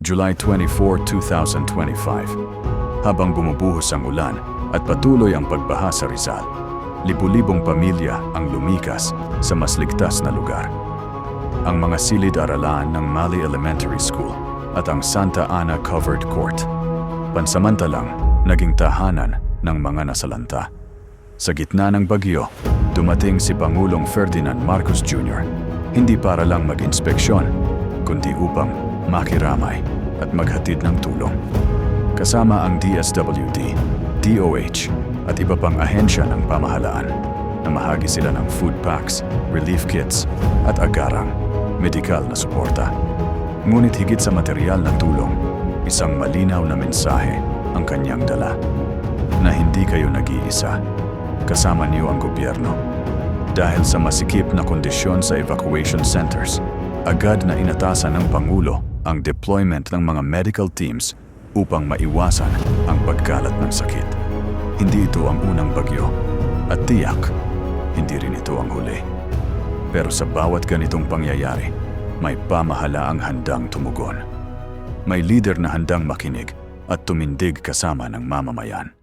July 24, 2025. Habang bumubuhos ang ulan at patuloy ang pagbaha sa Rizal, libu-libong pamilya ang lumikas sa mas ligtas na lugar. Ang mga silid-aralan ng Mali Elementary School at ang Santa Ana Covered Court, pansamantalang naging tahanan ng mga nasalanta. Sa gitna ng bagyo, dumating si Pangulong Ferdinand Marcos Jr. hindi para lang mag-inspeksyon, kundi upang makiramay at maghatid ng tulong. Kasama ang DSWD, DOH at iba pang ahensya ng pamahalaan. Namahagi sila ng food packs, relief kits at agarang medikal na suporta. Ngunit higit sa material na tulong, isang malinaw na mensahe ang kanyang dala na hindi kayo nag-iisa. Kasama niyo ang gobyerno. Dahil sa masikip na kondisyon sa evacuation centers, agad na inatasan ng Pangulo ang deployment ng mga medical teams upang maiwasan ang pagkalat ng sakit. Hindi ito ang unang bagyo at tiyak, hindi rin ito ang huli. Pero sa bawat ganitong pangyayari, may pamahalaang handang tumugon. May leader na handang makinig at tumindig kasama ng mamamayan.